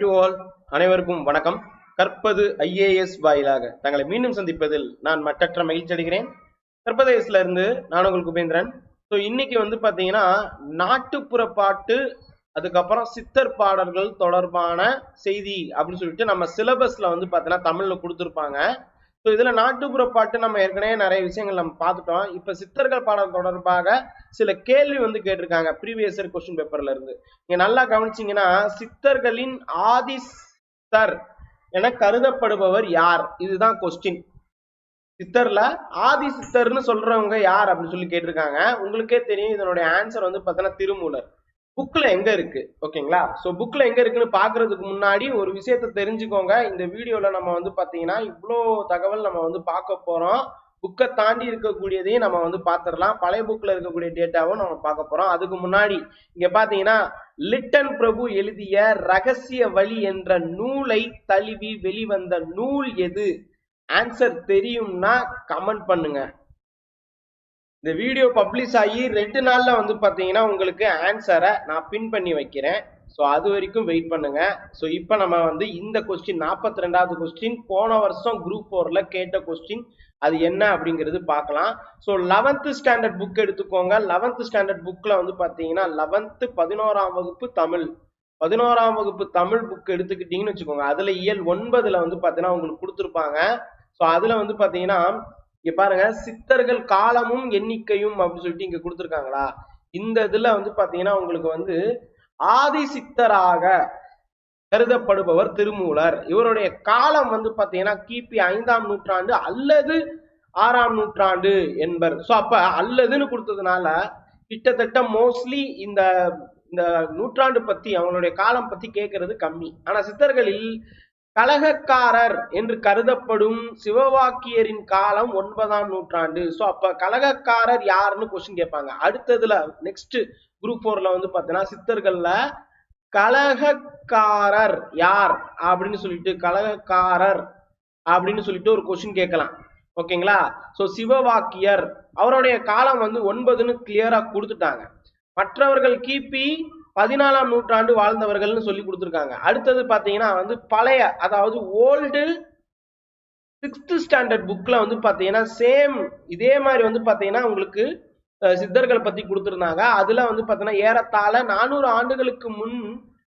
To all அனைவருக்கும் வணக்கம். கற்பது ஐஏஎஸ் வாயிலாக தங்களை மீண்டும் சந்திப்பதில் நான் மட்டற்ற மகிழ்ச்சி அடைகிறேன். கற்பதேசில இருந்து நான் உங்களுக்கு உபேந்திரன் ஸோ இன்னைக்கு வந்து பாத்தீங்கன்னா நாட்டுப்புற பாட்டு அதுக்கப்புறம் சித்தர் பாடல்கள் தொடர்பான செய்தி அப்படின்னு சொல்லிட்டு நம்ம சிலபஸ்ல வந்து பாத்தீங்கன்னா தமிழ்ல கொடுத்துருப்பாங்க. ஸோ இதுல நாட்டுப்புற பாட்டு நம்ம ஏற்கனவே நிறைய விஷயங்கள் நம்ம பார்த்துட்டோம். இப்ப சித்தர்கள் பாடம் தொடர்பாக சில கேள்வி வந்து கேட்டிருக்காங்க ப்ரீவியஸ் இயர் கொஸ்டின் பேப்பர்ல இருந்து. நீங்க நல்லா கவனிச்சிங்கன்னா சித்தர்களின் ஆதிஸ்தர் என கருதப்படுபவர் யார்? இதுதான் கொஸ்டின் சித்தர்ல ஆதி சித்தர்னு சொல்றவங்க யார் அப்படின்னு சொல்லி கேட்டிருக்காங்க. உங்களுக்கே தெரியும் இதனுடைய ஆன்சர் வந்து பார்த்தீங்கன்னா திருமூலர். புக்கில் எங்கே இருக்கு? ஓகேங்களா? ஸோ புக்கில் எங்கே இருக்குன்னு பார்க்குறதுக்கு முன்னாடி ஒரு விஷயத்த தெரிஞ்சுக்கோங்க. இந்த வீடியோவில் நம்ம வந்து பார்த்தீங்கன்னா இவ்வளோ தகவல் நம்ம வந்து பார்க்க போகிறோம் புக்கை தாண்டி இருக்கக்கூடியதையும் நம்ம வந்து பார்த்துடலாம் பழைய புக்கில் இருக்கக்கூடிய டேட்டாவும் நம்ம பார்க்க போகிறோம் அதுக்கு முன்னாடி இங்கே பார்த்தீங்கன்னா லிட்டன் பிரபு எழுதிய ரகசிய வழி என்ற நூலை தழுவி வெளிவந்த நூல் எது? ஆன்சர் தெரியும்னா கமெண்ட் பண்ணுங்க. இந்த வீடியோ பப்ளிஷ் ஆகி ரெண்டு நாளில் வந்து பார்த்தீங்கன்னா உங்களுக்கு ஆன்சரை நான் பின் பண்ணி வைக்கிறேன். ஸோ அது வரைக்கும் வெயிட் பண்ணுங்க. ஸோ இப்போ நம்ம வந்து இந்த கொஸ்டின் நாற்பத்தி ரெண்டாவது கொஸ்டின் போன வருஷம் குரூப் ஃபோரில் கேட்ட கொஸ்டின் அது என்ன அப்படிங்கிறது பார்க்கலாம். ஸோ லெவன்த்து ஸ்டாண்டர்ட் புக் எடுத்துக்கோங்க. லெவன்த்து ஸ்டாண்டர்ட் புக்கில் வந்து பார்த்தீங்கன்னா லெவன்த்து பதினோராம் வகுப்பு தமிழ். பதினோராம் வகுப்பு தமிழ் புக் எடுத்துக்கிட்டீங்கன்னு வச்சுக்கோங்க. அதில் இயல் ஒன்பதில் வந்து பார்த்தீங்கன்னா உங்களுக்கு கொடுத்துருப்பாங்க. ஸோ அதில் வந்து பார்த்தீங்கன்னா இங்க பாருங்க சித்தர்கள் காலமும் எண்ணிக்கையும் அப்படின்னு சொல்லிட்டு இங்க கொடுத்துருக்காங்களா? இந்த இதுல வந்து பாத்தீங்கன்னா உங்களுக்கு வந்து ஆதி சித்தராக கருதப்படுபவர் திருமூலர். இவருடைய காலம் வந்து பாத்தீங்கன்னா கிபி ஐந்தாம் நூற்றாண்டு அல்லது ஆறாம் நூற்றாண்டு என்பர். சோ அப்ப அல்லதுன்னு கொடுத்ததுனால கிட்டத்தட்ட மோஸ்ட்லி இந்த இந்த நூற்றாண்டு பத்தி அவங்களுடைய காலம் பத்தி கேட்கறது கம்மி. ஆனா சித்தர்களில் கலகக்காரர் என்று கருதப்படும் சிவவாக்கியரின் காலம் ஒன்பதாம் நூற்றாண்டு. ஸோ அப்ப கலகக்காரர் யாருன்னு கொஸ்டின் கேட்பாங்க. அடுத்ததுல நெக்ஸ்ட் குரூப் போர்ல வந்து பார்த்தீங்கன்னா சித்தர்கள்ல கலகக்காரர் யார் அப்படின்னு சொல்லிட்டு கலகக்காரர் அப்படின்னு சொல்லிட்டு ஒரு கொஸ்டின் கேட்கலாம். ஓகேங்களா ஸோ சிவவாக்கியர் அவருடைய காலம் வந்து ஒன்பதுன்னு கிளியரா கொடுத்துட்டாங்க. மற்றவர்கள் கிபி பதினாலாம் நூற்றாண்டு வாழ்ந்தவர்கள்னு சொல்லி கொடுத்துருக்காங்க. அடுத்தது பார்த்தீங்கன்னா வந்து பழைய அதாவது ஓல்டு சிக்ஸ்த் ஸ்டாண்டர்ட் புக்கில் வந்து பார்த்தீங்கன்னா சேம் இதே மாதிரி வந்து பார்த்தீங்கன்னா உங்களுக்கு சித்தர்கள் பற்றி கொடுத்துருந்தாங்க. அதில் வந்து பார்த்தீங்கன்னா ஏறத்தாழ நானூறு ஆண்டுகளுக்கு முன்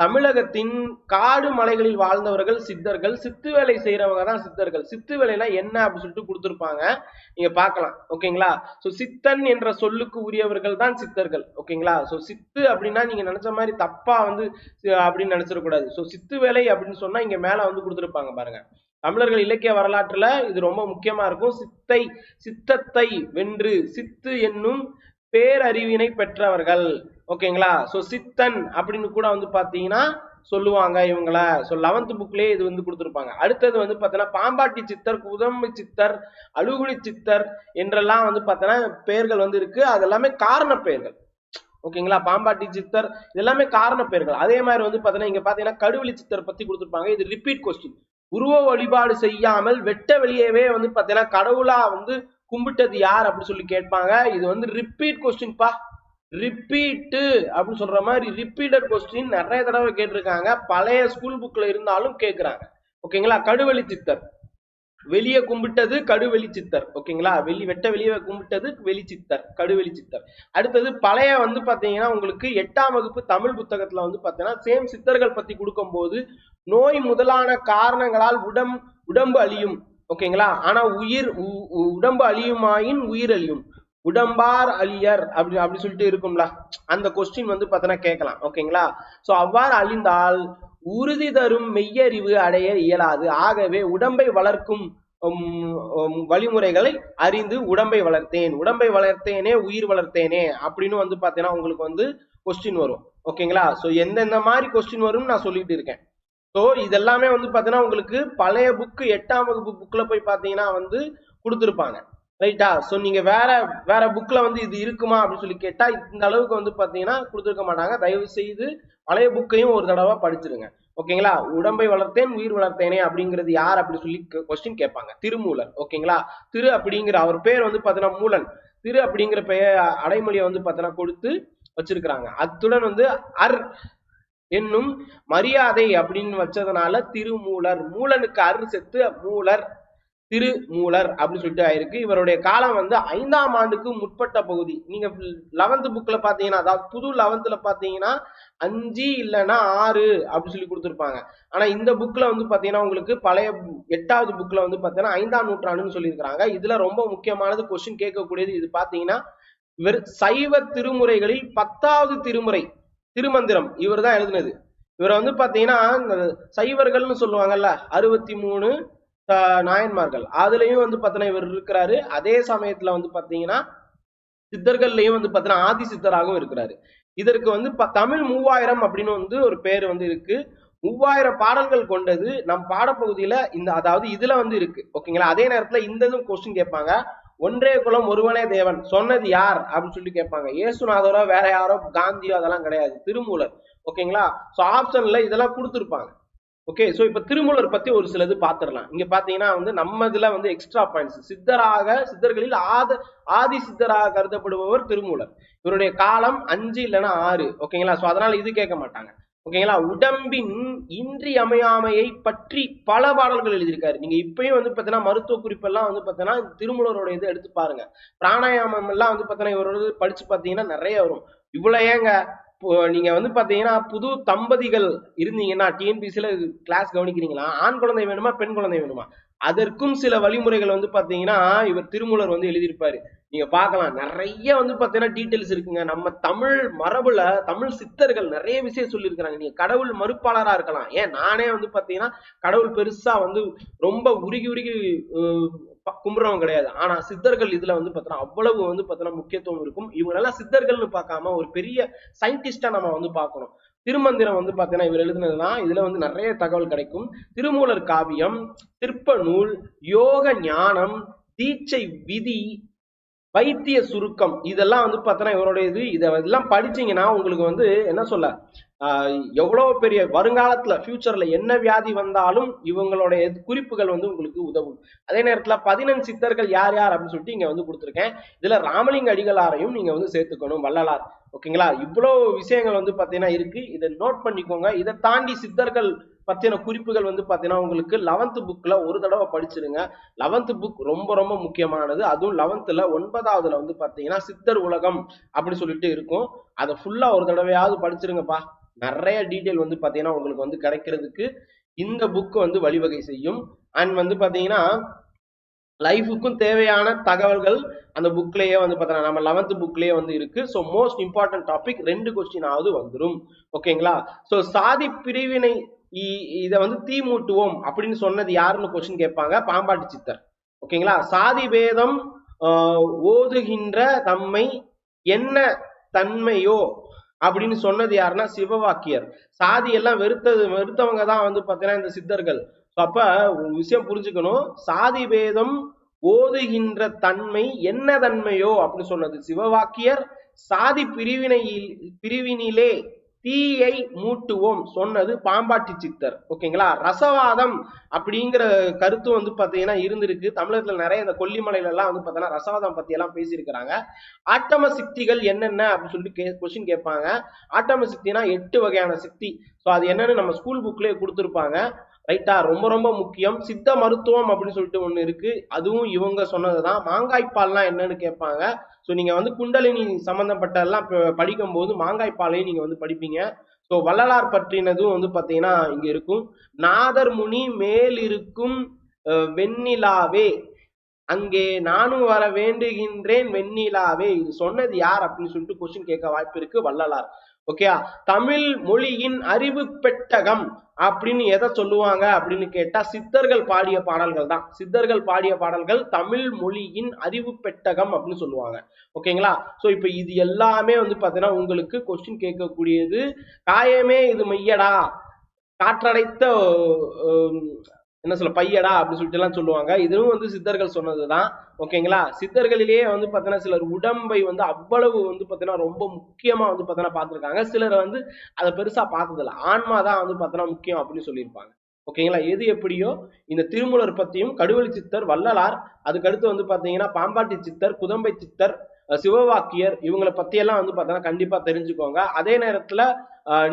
தமிழகத்தின் காடு மலைகளில் வாழ்ந்தவர்கள் சித்தர்கள் சித்து வேலை செய்யறவங்க தான் சித்தர்கள். சித்து வேலைனா என்ன அப்படின்னு சொல்லிட்டு கொடுத்துருப்பாங்க. நீங்க பார்க்கலாம். ஓகேங்களா? சோ சித்தன் என்ற சொல்லுக்கு உரியவர்கள் தான் சித்தர்கள். ஓகேங்களா? சோ சித்து அப்படின்னா நீங்க நினைச்ச மாதிரி தப்பா வந்து அப்படின்னு நினைச்சிடக்கூடாது. சோ சித்து வேலை அப்படின்னு சொன்னா இங்க மேல வந்து கொடுத்துருப்பாங்க பாருங்க. தமிழர்கள் இலக்கிய வரலாற்றுல இது ரொம்ப முக்கியமா இருக்கும். சித்தை சித்தத்தை வென்று சித்து என்னும் பேரறிவினை பெற்றவர்கள். ஓகேங்களா? சோ சித்தன் அப்படின்னு கூட வந்து பாத்தீங்கன்னா சொல்லுவாங்க இவங்கள. ஸோ லெவன்த் புக்லேயே இது வந்து கொடுத்துருப்பாங்க. அடுத்தது வந்து பார்த்தீங்கன்னா பாம்பாட்டி சித்தர் குதம்பு சித்தர் அழுகுடி சித்தர் என்றெல்லாம் வந்து பார்த்தீங்கன்னா பெயர்கள் வந்து இருக்கு. அது எல்லாமே காரண பெயர்கள். ஓகேங்களா? பாம்பாட்டி சித்தர் எல்லாமே காரண பெயர்கள். அதே மாதிரி வந்து பார்த்தீங்கன்னா இங்க பார்த்தீங்கன்னா கடுவெளி சித்தர் பத்தி கொடுத்துருப்பாங்க. இது ரிப்பீட் கொஸ்டின் உருவ வழிபாடு செய்யாமல் வெட்ட வெளியவே வந்து பார்த்தீங்கன்னா கடவுளா வந்து கும்பிட்டது யார் அப்படின்னு சொல்லி கேட்பாங்க. இது வந்து ரிப்பீட் கொஸ்டின்ப்பா ரிப்பீட்டு அப்படின்னு சொல்ற மாதிரி ரிப்பீட்டட் கொஸ்டின் நிறைய தடவை கேட்டிருக்காங்க. பழைய ஸ்கூல் புக்ல இருந்தாலும் கேட்கிறாங்க. ஓகேங்களா? கடுவெளி சித்தர். வெளியே கும்பிட்டது கடுவெளி சித்தர். ஓகேங்களா? வெளி வெட்ட வெளியே கும்பிட்டது வெளி சித்தர். கடுவெளி சித்தர். அடுத்தது பழைய வந்து பார்த்தீங்கன்னா உங்களுக்கு எட்டாம் வகுப்பு தமிழ் புத்தகத்தில் வந்து பார்த்தீங்கன்னா சேம் சித்தர்கள் பற்றி கொடுக்கும்போது நோய் முதலான காரணங்களால் உடம் உடம்பு அழியும். ஓகேங்களா? ஆனா உயிர் உடம்பு அழியுமாயின் உயிர் அழியும். உடம்பார் அழியர் அப்படி அப்படி சொல்லிட்டு இருக்கும்ல. அந்த கொஸ்டின் வந்து பார்த்தோன்னா கேட்கலாம். ஓகேங்களா? ஸோ அவ்வாறு அழிந்தால் உறுதி தரும் மெய்யறிவு அடைய இயலாது. ஆகவே உடம்பை வளர்க்கும் வழிமுறைகளை அறிந்து உடம்பை வளர்த்தேன். உடம்பை வளர்த்தேனே உயிர் வளர்த்தேனே அப்படின்னு வந்து பார்த்தீங்கன்னா உங்களுக்கு வந்து கொஸ்டின் வரும். ஓகேங்களா? ஸோ எந்தெந்த மாதிரி கொஸ்டின் வரும்னு நான் சொல்லிட்டு இருக்கேன். ஸோ இதெல்லாமே வந்து பார்த்தீங்கன்னா உங்களுக்கு பழைய புக்கு எட்டாம் வகுப்பு புக்கில் போய் பார்த்தீங்கன்னா வந்து கொடுத்துருப்பாங்க. ரைட்டா ஸோ நீங்கள் வேற வேற புக்கில் வந்து இது இருக்குமா அப்படின்னு சொல்லி கேட்டால் இந்த அளவுக்கு வந்து பார்த்தீங்கன்னா கொடுத்துருக்க மாட்டாங்க. தயவு செய்து பழைய புக்கையும் ஒரு தடவை படிச்சிருங்க. ஓகேங்களா உடம்பை வளர்த்தேன் உயிர் வளர்த்தேனே அப்படிங்கிறது யார் அப்படி சொல்லி கொஸ்டின் கேட்பாங்க. திருமூலன் ஓகேங்களா திரு அப்படிங்கிற அவர் பேர் வந்து பார்த்தீங்கன்னா மூலன். திரு அப்படிங்கிற பெயர் அடைமொழியை வந்து பார்த்தீங்கன்னா கொடுத்து வச்சிருக்கிறாங்க. அத்துடன் வந்து அர் என்னும் மரியாதை அப்படின்னு வச்சதுனால திருமூலர் மூலனுக்கு அருள் செத்து மூலர் திருமூலர் அப்படின்னு சொல்லிட்டு ஆயிருக்கு. இவருடைய காலம் வந்து ஐந்தாம் ஆண்டுக்கு முற்பட்ட பகுதி. நீங்க லெவன்த் புக்ல பாத்தீங்கன்னா அதாவது புது லெவன்த்ல பாத்தீங்கன்னா அஞ்சு இல்லைன்னா ஆறு அப்படின்னு சொல்லி கொடுத்துருப்பாங்க. ஆனா இந்த புக்ல வந்து பாத்தீங்கன்னா உங்களுக்கு பழைய எட்டாவது புக்ல வந்து பாத்தீங்கன்னா ஐந்தாம் நூற்றாண்டுன்னு சொல்லியிருக்காங்க இதுல ரொம்ப முக்கியமானது கொஸ்டின் கேட்கக்கூடியது இது பாத்தீங்கன்னா இவர் சைவ திருமுறைகளில் பத்தாவது திருமுறை திருமந்திரம். இவர் தான் எழுதினது. இவரை வந்து பாத்தீங்கன்னா இந்த சைவர்கள்னு சொல்லுவாங்கல்ல அறுபத்தி மூணு நாயன்மார்கள். அதுலயும் வந்து பாத்தீங்கன்னா இவர் இருக்கிறாரு. அதே சமயத்துல வந்து பாத்தீங்கன்னா சித்தர்கள்லயும் வந்து பாத்தீங்கன்னா ஆதி சித்தராகவும் இருக்கிறாரு. இதற்கு வந்து ப- தமிழ் மூவாயிரம் அப்படின்னு வந்து ஒரு பேர் வந்து இருக்கு. மூவாயிரம் பாடல்கள் கொண்டது நம் பாடப்பகுதியில இந்த அதாவது இதுல வந்து இருக்கு. ஓகேங்களா? அதே நேரத்துல இந்த இதுவும் கொஸ்டின் கேட்பாங்க. ஒன்றே குலம் ஒருவனே தேவன். சொன்னது யார்? அப்படின்னு சொல்லி கேட்பாங்க. இயேசுநாதரோ வேற யாரோ காந்தியோ அதெல்லாம் கிடையாது. திருமூலர். ஓகேங்களா? ஸோ ஆப்ஷன்ல இதெல்லாம் கொடுத்துருப்பாங்க. ஓகே ஸோ இப்போ திருமூலர் பத்தி ஒரு சிலது பாத்துடலாம். இங்க பாத்தீங்கன்னா வந்து நம்ம இதுல வந்து எக்ஸ்ட்ரா பாயிண்ட்ஸ் சித்தராக சித்தர்களில் ஆத ஆதி சித்தராக கருதப்படுபவர் திருமூலர். இவருடைய காலம் அஞ்சு இல்லைன்னா ஆறு. ஓகேங்களா? ஸோ அதனால இது கேட்க மாட்டாங்க. ஓகேங்களா? உடம்பின் இன்றியமையாமையை பற்றி பல பாடல்கள் எழுதியிருக்காரு. நீங்க இப்பயும் வந்து பாத்தீங்கன்னா மருத்துவ குறிப்பெல்லாம் வந்து பாத்தீங்கன்னா திருமூலரோட இதை எடுத்து பாருங்க. பிராணாயாமம் எல்லாம் வந்து பாத்தீங்கன்னா இவரோட படிச்சு பாத்தீங்கன்னா நிறைய வரும். இவ்வளவு ஏங்க? இப்போ நீங்க வந்து பாத்தீங்கன்னா புது தம்பதிகள் இருந்தீங்கன்னா டிஎன்பிசில கிளாஸ் கவனிக்கிறீங்களா? ஆண் குழந்தை வேணுமா பெண் குழந்தை வேணுமா? அதற்கும் சில வழிமுறைகள் வந்து பாத்தீங்கன்னா இவர் திருமூலர் வந்து எழுதியிருப்பாரு. நீங்க பார்க்கலாம். நிறைய வந்து பாத்தீங்கன்னா டீட்டெயில்ஸ் இருக்குங்க. நம்ம தமிழ் மரபுல தமிழ் சித்தர்கள் நிறைய விஷயம் சொல்லியிருக்கிறாங்க. நீங்க கடவுள் மறுப்பாளரா இருக்கலாம். ஏன்? நானே வந்து பாத்தீங்கன்னா கடவுள் பெருசா வந்து ரொம்ப உருகி உருகி கும்பிடுறவங்க கிடையாது. ஆனா சித்தர்கள் இதுல வந்து பாத்தீங்கன்னா அவ்வளவு வந்து பாத்தீங்கன்னா முக்கியத்துவம் இருக்கும். இவங்களெல்லாம் சித்தர்கள்னு பார்க்காம ஒரு பெரிய சயின்டிஸ்டா நம்ம வந்து பார்க்கணும். திருமந்திரம் வந்து பாத்தீங்கன்னா இவர் எழுதுனதுனா இதுல வந்து நிறைய தகவல் கிடைக்கும். திருமூலர் காவியம் திருப்ப நூல் யோக ஞானம் தீட்சை விதி வைத்திய சுருக்கம் இதெல்லாம் வந்து பார்த்தோன்னா இவருடைய இது இதெல்லாம் படிச்சீங்கன்னா உங்களுக்கு வந்து என்ன சொல்ல? எவ்வளவு பெரிய வருங்காலத்துல ஃபியூச்சர்ல என்ன வியாதி வந்தாலும் இவங்களுடைய குறிப்புகள் வந்து உங்களுக்கு உதவும். அதே நேரத்துல பதினெண் சித்தர்கள் யார் யார் அப்படின்னு சொல்லிட்டு இங்க வந்து கொடுத்துருக்கேன். இதுல ராமலிங்க அடிகளாரையும் நீங்க வந்து சேர்த்துக்கணும் வள்ளலார். ஓகேங்களா? இவ்வளவு விஷயங்கள் வந்து பாத்தீங்கன்னா இருக்கு. இதை நோட் பண்ணிக்கோங்க. இதை தாண்டி சித்தர்கள் பத்தின குறிப்புகள் வந்து பாத்தீங்கன்னா உங்களுக்கு லெவன்த் புக்ல ஒரு தடவை படிச்சிருங்க. லெவன்த் புக் ரொம்ப ரொம்ப முக்கியமானது. அதுவும் லெவன்த்ல ஒன்பதாவதுல வந்து பாத்தீங்கன்னா சித்தர் உலகம் அப்படின்னு சொல்லிட்டு இருக்கும். அதை ஃபுல்லா ஒரு தடவையாவது படிச்சிருங்கப்பா. நிறைய டீட்டெயில் வந்து பாத்தீங்கன்னா உங்களுக்கு வந்து கிடைக்கிறதுக்கு இந்த புக்கு வந்து வழிவகை செய்யும். அண்ட் வந்து பாத்தீங்கன்னா லைஃபுக்கும் தேவையான தகவல்கள் அந்த புக்லயே வந்து பார்த்தீங்கன்னா நம்ம லெவன்த் புக்லேயே வந்து இருக்கு. ஸோ மோஸ்ட் இம்பார்ட்டன்ட் டாபிக் ரெண்டு கொஸ்டின் வந்துடும் ஓகேங்களா ஸோ சாதி பிரிவினை இதை வந்து தீ மூட்டுவோம் அப்படின்னு சொன்னது யாருன்னு கொஸ்டின் கேட்பாங்க? பாம்பாட்டி சித்தர். ஓகேங்களா சாதி பேதம் ஆஹ், ஓதுகின்ற தம்மை என்ன தன்மையோ அப்படின்னு சொன்னது யாருன்னா சிவவாக்கியர். சாதி எல்லாம் வெறுத்தது வெறுத்தவங்க தான் வந்து பார்த்தீங்கன்னா இந்த சித்தர்கள். அப்ப ஒரு விஷயம் புரிஞ்சுக்கணும். சாதி பேதம் ஓதுகின்ற தன்மை என்ன தன்மையோ அப்படின்னு சொன்னது சிவவாக்கியர். சாதி பிரிவினையில் பிரிவினிலே தீயை மூட்டுவோம் சொன்னது பாம்பாட்டி சித்தர். ஓகேங்களா? ரசவாதம் அப்படிங்கிற கருத்து வந்து பார்த்தீங்கன்னா இருந்திருக்கு. தமிழகத்தில் நிறைய இந்த கொல்லிமலையில எல்லாம் வந்து பார்த்தீங்கன்னா ரசவாதம் பத்தி எல்லாம் பேசியிருக்கிறாங்க. ஆட்டம சிக்திகள் என்னென்ன அப்படின்னு சொல்லிட்டு கே கொஸ்டின் கேட்பாங்க. ஆட்டம சிக்தினா எட்டு வகையான சிக்தி ஸோ அது என்னன்னு நம்ம ஸ்கூல் புக்லேயே கொடுத்துருப்பாங்க. ரைட்டா ரொம்ப ரொம்ப முக்கியம். சித்த மருத்துவம் அப்படின்னு சொல்லிட்டு ஒன்று இருக்கு. அதுவும் இவங்க சொன்னது தான் மாங்காய்ப்பால்லாம் என்னன்னு கேட்பாங்க. ஸோ நீங்க வந்து குண்டலினி சம்மந்தப்பட்டெல்லாம் படிக்கும்போது மாங்காய் படிக்கும்போது மாங்காய்ப்பாலையும் நீங்க வந்து படிப்பீங்க. ஸோ வள்ளலார் பற்றினதும் வந்து பாத்தீங்கன்னா இங்க இருக்கும். நாதர் முனி மேல் இருக்கும் வெண்ணிலாவே அங்கே நானும் வர வேண்டுகின்றேன் வெண்ணிலாவே. இது சொன்னது யார்? அப்படின்னு சொல்லிட்டு கொஸ்டின் கேட்க வாய்ப்பு இருக்கு வள்ளலார். ஓகே தமிழ் மொழியின் அறிவு பெட்டகம் அப்படின்னு எதை சொல்லுவாங்க அப்படின்னு கேட்டா சித்தர்கள் பாடிய பாடல்கள் தான். சித்தர்கள் பாடிய பாடல்கள் தமிழ் மொழியின் அறிவு பெட்டகம் அப்படின்னு சொல்லுவாங்க. ஓகேங்களா? சோ இப்போ இது எல்லாமே வந்து பாத்தீங்கன்னா உங்களுக்கு கொஸ்டின் கேட்கக்கூடியது காயமே இது மையடா காற்றடைத்த என்ன சொல்ல பையடா அப்படின்னு சொல்லிட்டு எல்லாம் சொல்லுவாங்க. இதுவும் வந்து சித்தர்கள் சொன்னதுதான். ஓகேங்களா சித்தர்களிலேயே வந்து பாத்தீங்கன்னா சிலர் உடம்பை வந்து அவ்வளவு வந்து பாத்தீங்கன்னா ரொம்ப முக்கியமா வந்து பாத்தீங்கன்னா பார்த்துருக்காங்க. சிலர் வந்து அதை பெருசா பார்த்ததில்ல. ஆன்மா தான் வந்து பாத்தீங்கன்னா முக்கியம் அப்படின்னு சொல்லியிருப்பாங்க. ஓகேங்களா எது எப்படியோ இந்த திருமூலர் பத்தியும் கடுவெளி சித்தர் வள்ளலார் அதுக்கடுத்து வந்து பாத்தீங்கன்னா பாம்பாட்டி சித்தர் குதம்பை சித்தர் சிவவாக்கியர் இவங்களை பத்தியெல்லாம் வந்து பார்த்தீங்கன்னா கண்டிப்பா தெரிஞ்சுக்கோங்க. அதே நேரத்துல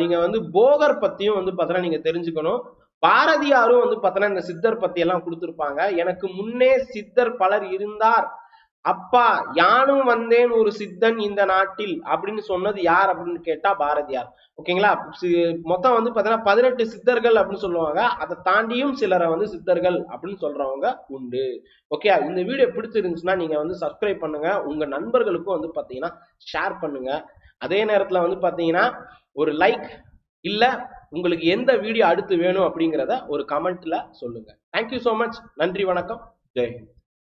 நீங்கள் நீங்க வந்து போகர் பத்தியும் வந்து பார்த்தீங்கன்னா நீங்க தெரிஞ்சுக்கணும். பாரதியாரும் வந்து பார்த்தோன்னா இந்த சித்தர் பத்தி எல்லாம் கொடுத்துருப்பாங்க. எனக்கு முன்னே சித்தர் பலர் இருந்தார். அப்பா யானும் வந்தேன் ஒரு சித்தன் இந்த நாட்டில் அப்படின்னு சொன்னது யார் அப்படின்னு கேட்டா பாரதியார். ஓகேங்களா? சி- மொத்தம் வந்து பாத்தீங்கன்னா பதினெட்டு சித்தர்கள் அப்படின்னு சொல்லுவாங்க. அதை தாண்டியும் சிலரை வந்து சித்தர்கள் அப்படின்னு சொல்றவங்க உண்டு. ஓகே இந்த வீடியோ பிடிச்சிருந்துச்சுன்னா நீங்க வந்து சப்ஸ்கிரைப் பண்ணுங்க. உங்க நண்பர்களுக்கும் வந்து பாத்தீங்கன்னா ஷேர் பண்ணுங்க. அதே நேரத்துல வந்து பாத்தீங்கன்னா ஒரு லைக் இல்ல உங்களுக்கு எந்த வீடியோ அடுத்து வேணும் அப்படிங்கிறத ஒரு கமெண்ட்ல சொல்லுங்க. தேங்க்யூ ஸோ மச் நன்றி வணக்கம். ஜெய்